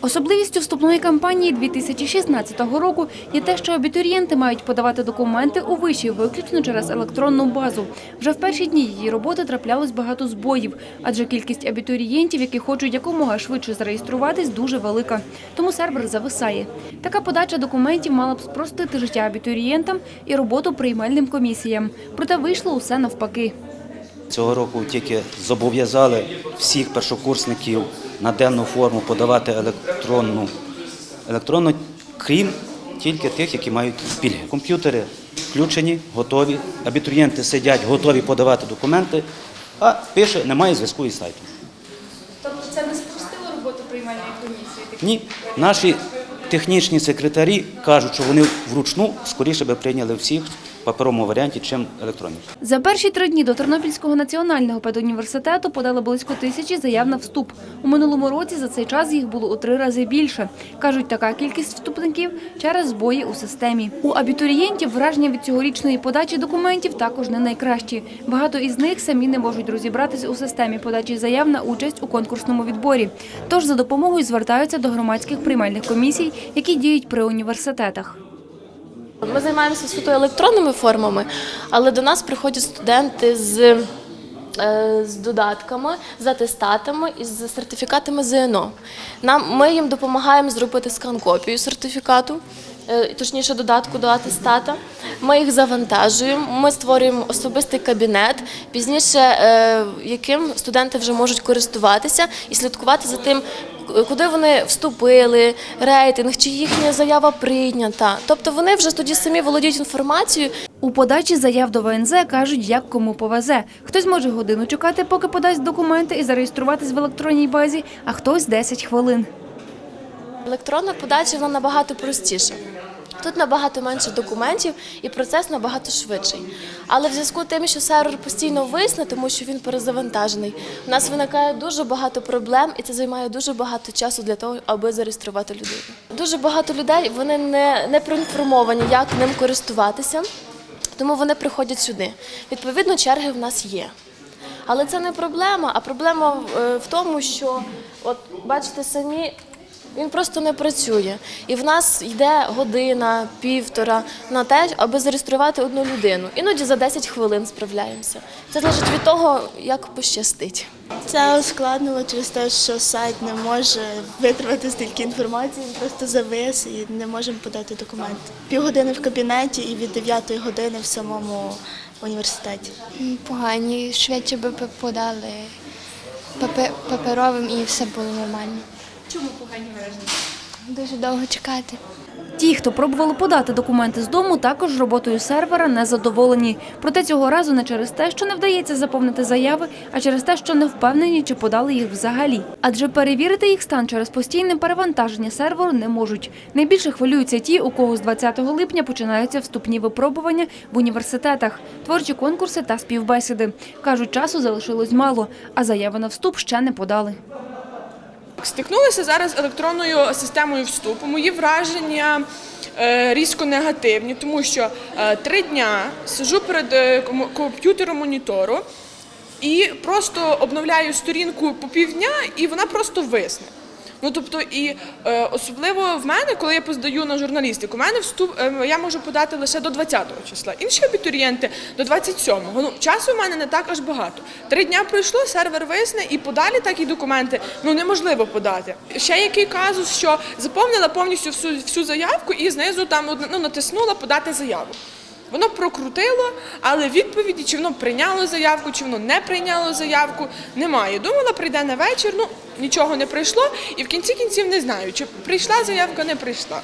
Особливістю вступної кампанії 2016 року є те, що абітурієнти мають подавати документи у виші виключно через електронну базу. Вже в перші дні її роботи траплялось багато збоїв, адже кількість абітурієнтів, які хочуть якомога швидше зареєструватись, дуже велика. Тому сервер зависає. Така подача документів мала б спростити життя абітурієнтам і роботу приймальним комісіям. Проте вийшло усе навпаки. Цього року тільки зобов'язали всіх першокурсників на денну форму подавати електронну, електронну, крім тільки тих, які мають пільги. Комп'ютери включені, готові, абітурієнти сидять, готові подавати документи, а пише, немає зв'язку із сайтом. Тобто це не спростило роботу приймальної комісії? Ні, наші технічні секретарі кажуть, що вони вручну скоріше би прийняли всіх паперовому варіанті, чим електронні. За перші три дні до Тернопільського національного педуніверситету подали близько тисячі заяв на вступ. У минулому році за цей час їх було у три рази більше. Кажуть, така кількість вступників через збої у системі. У абітурієнтів враження від цьогорічної подачі документів також не найкращі. Багато із них самі не можуть розібратися у системі подачі заяв на участь у конкурсному відборі. Тож за допомогою звертаються до громадських приймальних комісій, які діють при університетах. Ми займаємося суто електронними формами, але до нас приходять студенти з, е, з додатками, з атестатами і з сертифікатами ЗНО. Нам, ми їм допомагаємо зробити скан-копію сертифікату, е, точніше додатку до атестата. Ми їх завантажуємо, ми створюємо особистий кабінет, пізніше е, яким студенти вже можуть користуватися і слідкувати за тим, куди вони вступили, рейтинг, чи їхня заява прийнята. Тобто вони вже тоді самі володіють інформацією. У подачі заяв до ВНЗ кажуть, як кому повезе. Хтось може годину чекати, поки подасть документи і зареєструватись в електронній базі, а хтось 10 хвилин. Електронна подача вона набагато простіша. Тут набагато менше документів і процес набагато швидший. Але в зв'язку з тим, що сервер постійно висне, тому що він перезавантажений, у нас виникає дуже багато проблем, і це займає дуже багато часу для того, аби зареєструвати людину. Дуже багато людей вони не, не проінформовані, як ним користуватися, тому вони приходять сюди. Відповідно, черги в нас є. Але це не проблема, а проблема е, в тому, що от бачите самі. Він просто не працює. І в нас йде година, півтора на те, аби зареєструвати одну людину. Іноді за 10 хвилин справляємося. Це залежить від того, як пощастить. Це ускладнило через те, що сайт не може витримати стільки інформації, він просто завис і не можемо подати документи. Півгодини в кабінеті і від 9 години в самому університеті. Погані, швидше би подали папе- паперовим і все було нормально. Чому погані враження? Дуже довго чекати. Ті, хто пробували подати документи з дому, також роботою сервера не задоволені. Проте цього разу не через те, що не вдається заповнити заяви, а через те, що не впевнені, чи подали їх взагалі. Адже перевірити їх стан через постійне перевантаження серверу не можуть. Найбільше хвилюються ті, у кого з 20 липня починаються вступні випробування в університетах, творчі конкурси та співбесіди. Кажуть, часу залишилось мало, а заяви на вступ ще не подали. Стикнулися зараз електронною системою вступу. Мої враження е, різко негативні, тому що е, три дня сижу перед е, комп'ютером монітору і просто обновляю сторінку по півдня, і вона просто висне. Ну тобто, і е, особливо в мене, коли я поздаю на журналістику, у мене вступ е, я можу подати лише до 20-го числа. Інші абітурієнти до 27-го. Ну часу в мене не так аж багато. Три дня пройшло, сервер висне, і подалі такі документи ну неможливо подати. Ще який казус, що заповнила повністю всю всю заявку і знизу там ну, натиснула подати заяву. Воно прокрутило, але відповіді, чи воно прийняло заявку, чи воно не прийняло заявку, немає. Думала, прийде на вечір, ну нічого не прийшло, і в кінці кінців не знаю, чи прийшла заявка, не прийшла.